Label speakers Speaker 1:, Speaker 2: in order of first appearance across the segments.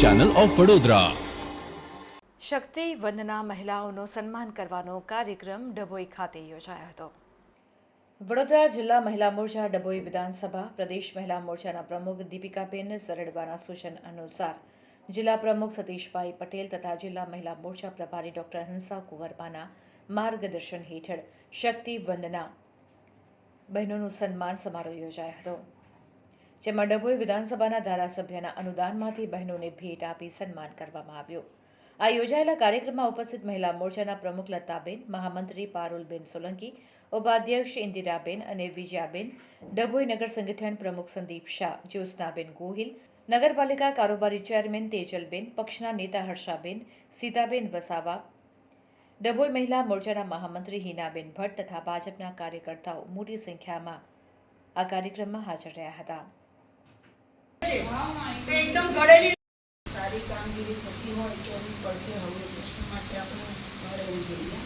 Speaker 1: Channel of Vadodara
Speaker 2: Shakti Vandana મહિલાઓનો સન્માન કરવાનો કાર્યક્રમ ડભોઈ ખાતે યોજાયો હતો. વડોદરા જિલ્લા મહિલા મોરચા ડભોઈ વિધાનસભા પ્રદેશ મહિલા મોરચાના પ્રમુખ દીપિકાબેન સરડવાના સૂચન અનુસાર જિલ્લા પ્રમુખ સતીશભાઈ પટેલ તથા જિલ્લા મહિલા મોરચા પ્રભારી ડોક્ટર હંસા કુંવરબાના માર્ગદર્શન હેઠળ શક્તિ વંદના બહેનોનું સન્માન સમારોહ યોજાયો હતો. જેમાં ડભોઈ વિધાનસભાના ધારાસભ્યના અનુદાનમાંથી બહેનોને ભેટ આપી સન્માન કરવામાં આવ્યું. આ યોજાયેલા કાર્યક્રમમાં ઉપસ્થિત મહિલા મોરચાના પ્રમુખ લતાબેન, મહામંત્રી પારુલબેન સોલંકી, ઉપાધ્યક્ષ ઇન્દિરાબેન અને વિજયાબેન, ડભોઈ નગર સંગઠન પ્રમુખ સંદીપ શાહ, જ્યોત્સનાબેન ગોહિલ, નગરપાલિકા કારોબારી ચેરમેન તેજલબેન, પક્ષના નેતા હર્ષાબેન, સીતાબેન વસાવા, ડભોઈ મહિલા મોરચાના મહામંત્રી હિનાબેન ભટ્ટ તથા ભાજપના કાર્યકર્તાઓ મોટી સંખ્યામાં આ કાર્યક્રમમાં હાજર રહ્યા હતા.
Speaker 3: તે એકદમ ગળેલી
Speaker 4: સારી કામગીરી થતી હોય તો એની પડકે હવે પ્રશ્ન માટે આપણે ન રહેવું જોઈએ.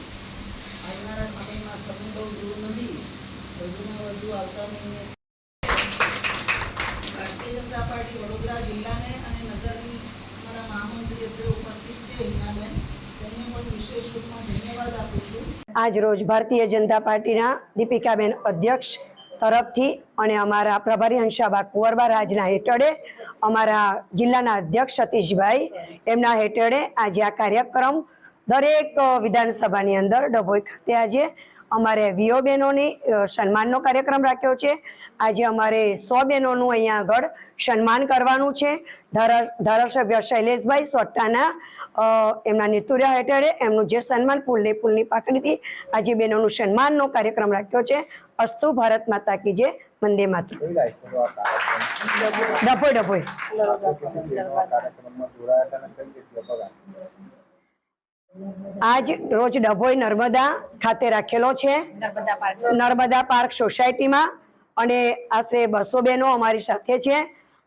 Speaker 4: આવનારા સમયમાં સમય બહુ દૂર નથી. વધુમાં વધુ આવતા મહિને ભારતીય જનતા પાર્ટી વડોદરા જિલ્લાને અને નગરની અમારા મહામંત્રી અત્યારે ઉપસ્થિત છે હિનાબેન તેમને પણ વિશેષ રૂપમાં ધન્યવાદ આપું છું.
Speaker 3: આજ રોજ ભારતીય જનતા પાર્ટીના દીપિકાબેન અધ્યક્ષ તરફથી અને અમારા પ્રભારી હંસાબા કુંવરબા રાજના હેઠળે અમારા જિલ્લાના અધ્યક્ષ સતીશભાઈ એમના હેઠળે આજે આ કાર્યક્રમ દરેક વિધાનસભાની અંદર ડભોઈ ખાતે આજે અમારે વીઓ બહેનોની સન્માનનો કાર્યક્રમ રાખ્યો છે. આજે અમારે સો બહેનોનું અહીંયા આગળ સન્માન કરવાનું છે. ધારા ધારાસભ્ય શૈલેષભાઈ સોટ્ટાના એમના નેતુર્યા હેઠળે એમનું જે સન્માન ફૂલને ફૂલની પાકડીથી આજે બહેનોનું સન્માનનો કાર્યક્રમ રાખ્યો છે. અસ્તુ ભારત માતા કી જે વંદે માત્ર ડભોઈ ડભોઈ. આજ રોજ ડભોઈ નર્મદા ખાતે રાખેલો છે. નર્મદા પાર્ક સોસાયટીમાં અને આશરે બસો બહેનો અમારી સાથે છે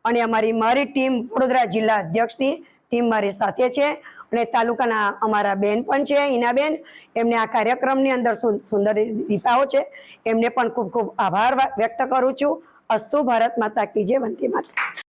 Speaker 3: અને અમારી મારી ટીમ વડોદરા જિલ્લા અધ્યક્ષની ટીમ મારી સાથે છે અને તાલુકાના અમારા બેન પણ છે હિનાબેન એમને આ કાર્યક્રમની અંદર સુંદર દીપાઓ છે. એમને પણ ખૂબ ખૂબ આભાર વ્યક્ત કરું છું. અસ્તુ ભારત માતા કીજે વંદે માતા